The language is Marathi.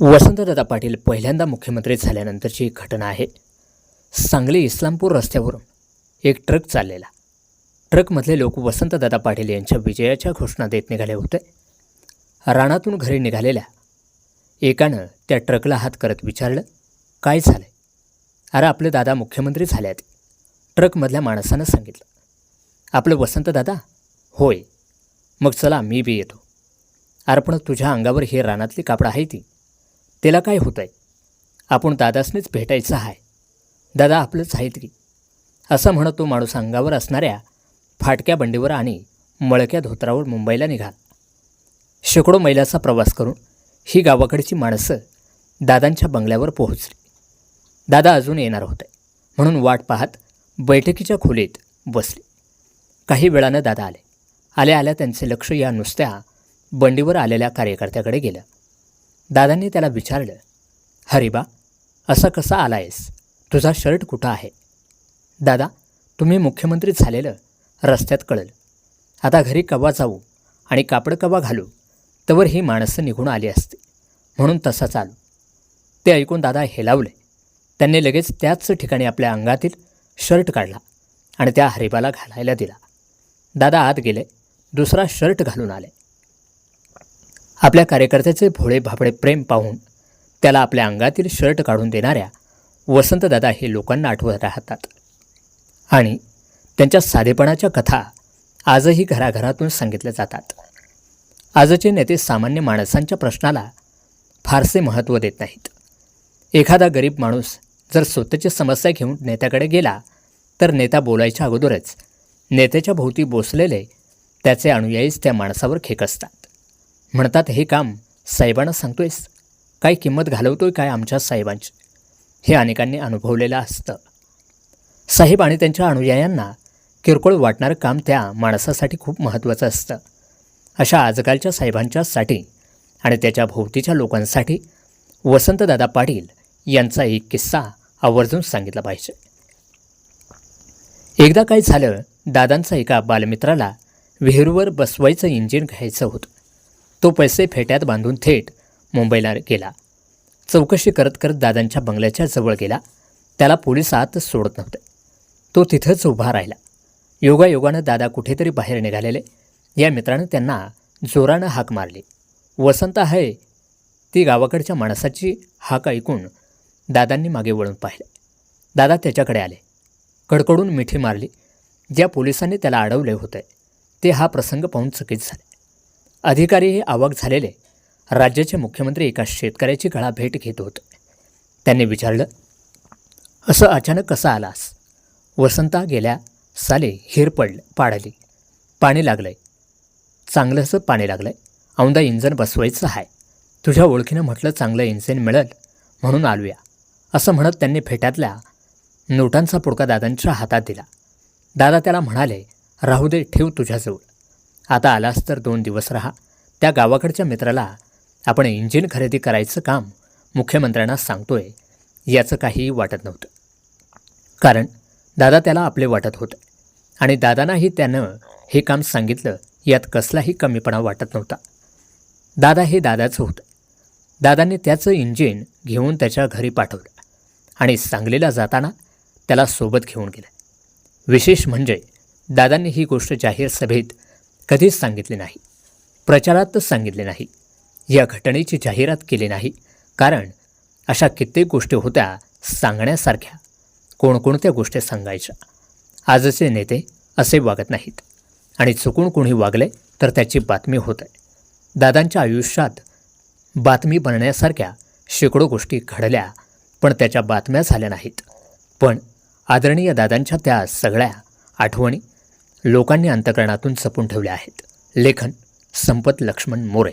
वसंतदादा पाटील पहिल्यांदा मुख्यमंत्री झाल्यानंतरची एक घटना आहे. सांगली इस्लामपूर रस्त्यावरून एक ट्रक चाललेला. ट्रकमधले लोक वसंतदादा पाटील यांच्या विजयाच्या घोषणा देत निघाले होते. रानातून घरी निघालेल्या एकानं त्या ट्रकला हात करत विचारलं काय झालंय? अरे आपले दादा मुख्यमंत्री झाल्यात ट्रकमधल्या माणसानं सांगितलं आपलं वसंतदादा? होय मग चला मी बी येतो. अरे पण तुझ्या अंगावर हे रानातली कापडं आहे ती. त्याला काय होतंय? आहे आपण दादासनीच भेटायचं आहे दादा आपलंच आहे की असं म्हणत तो माणूस अंगावर असणाऱ्या फाटक्या बंडीवर आणि मळक्या धोत्रावर मुंबईला निघाला. शेकडो मैलाचा प्रवास करून ही गावाकडची माणसं दादांच्या बंगल्यावर पोहोचली. दादा अजून येणार होते. म्हणून वाट पाहत बैठकीच्या खोलीत बसली. काही वेळानं दादा आले. आल्या आल्या त्यांचे लक्ष या नुसत्या बंडीवर आलेल्या कार्यकर्त्याकडे गेलं. दादांनी त्याला विचारलं हरिबा असा कसा आला आहेस तुझा शर्ट कुठं आहे? दादा तुम्ही मुख्यमंत्री झालेलं रस्त्यात कळलं. आता घरी कवा जाऊ आणि कापड कवा घालू तवर ही माणसं निघून आली असती. म्हणून तसा चालू. ते ऐकून दादा हेलावले. त्यांनी लगेच त्याच ठिकाणी आपल्या अंगातील शर्ट काढला आणि त्या हरिबाला घालायला दिला. दादा आत गेले. दुसरा शर्ट घालून आले. आपल्या कार्यकर्त्याचे भोळे भापडे प्रेम पाहून त्याला आपल्या अंगातील शर्ट काढून देणाऱ्या वसंतदादा हे लोकांना आठवत राहतात. आणि त्यांच्या साधेपणाच्या कथा आजही घराघरातून सांगितल्या जातात. आजचे नेते सामान्य माणसांच्या प्रश्नाला फारसे महत्त्व देत नाहीत. एखादा गरीब माणूस जर स्वतःची समस्या घेऊन नेत्याकडे गेला तर नेता बोलायच्या अगोदरच नेत्याच्या भोवती बोसलेले त्याचे अनुयायीच त्या माणसावर खेक असतात. म्हणतात हे काम साहेबांना सांगतोयस? काय किंमत घालवतोय काय आमच्या साहेबांची? हे अनेकांनी अनुभवलेलं असतं. साहेब आणि त्यांच्या अनुयायांना किरकोळ वाटणारं काम त्या माणसासाठी खूप महत्त्वाचं असतं. अशा आजकालच्या साहेबांच्यासाठी आणि त्याच्या भोवतीच्या लोकांसाठी वसंतदादा पाटील यांचा एक किस्सा आवर्जून सांगितला पाहिजे. एकदा काय झालं दादांचा एका बालमित्राला विहिरीवर बसवायचं इंजिन घ्यायचं होतं. तो पैसे फेट्यात बांधून थेट मुंबईला गेला. चौकशी करत करत दादांच्या बंगल्याच्या जवळ गेला. त्याला पोलीस आत सोडत नव्हते. तो तिथंच उभा राहिला. योगायोगानं दादा कुठेतरी बाहेर निघालेले. या मित्रानं त्यांना जोरानं हाक मारली. वसंत आहे ती गावाकडच्या माणसाची हाक ऐकून दादांनी मागे वळून पाहिले. दादा त्याच्याकडे आले. कडकडून मिठी मारली. ज्या पोलिसांनी त्याला अडवले होते ते हा प्रसंग पाहून चकित झाले. अधिकारी हे आवाक झालेले राज्याचे मुख्यमंत्री एका शेतकऱ्याची गळा भेट घेत होते. त्यांनी विचारलं असं अचानक कसं आलास? वसंता गेल्या साले हिर पडलं पाडली पाणी लागलंय. चांगलंसं पाणी लागलंय. औंदा इंजन बसवायचं आहे तुझ्या ओळखीनं म्हटलं चांगलं इंजिन मिळेल म्हणून आलूया. असं म्हणत त्यांनी फेट्यातल्या नोटांचा पुडका दादांच्या हातात दिला. दादा त्याला म्हणाले राहू दे ठेव तुझ्याजवळ. आता आलास तर दोन दिवस राहा. त्या गावाकडच्या मित्राला आपण इंजिन खरेदी करायचं काम मुख्यमंत्र्यांना सांगतोय याचं काहीही वाटत नव्हतं. कारण दादा त्याला आपले वाटत होते आणि दादांनाही त्यानं हे काम सांगितलं यात कसलाही कमीपणा वाटत नव्हता. दादा हे दादाचं होतं. दादाने त्याचं इंजिन घेऊन त्याच्या घरी पाठवलं आणि सांगलीला जाताना त्याला सोबत घेऊन गेलं. विशेष म्हणजे दादांनी ही गोष्ट जाहीर सभेत कधीच सांगितली नाही. प्रचारातच सांगितले नाही. या घटनेची जाहिरात केली नाही. कारण अशा कित्येक गोष्टी होत्या सांगण्यासारख्या. कोणकोणत्या गोष्टी सांगायच्या? आजचे नेते असे वागत नाहीत. आणि चुकून कोणी वागले तर त्याची बातमी होत. आहे दादांच्या आयुष्यात बातमी बनण्यासारख्या शेकडो गोष्टी घडल्या पण त्याच्या बातम्या झाल्या नाहीत. पण आदरणीय दादांच्या त्या सगळ्या आठवणी लोकांनी अंतकरणातून जपून ठेवल्या आहेत. लेखन संपत लक्ष्मण मोरे.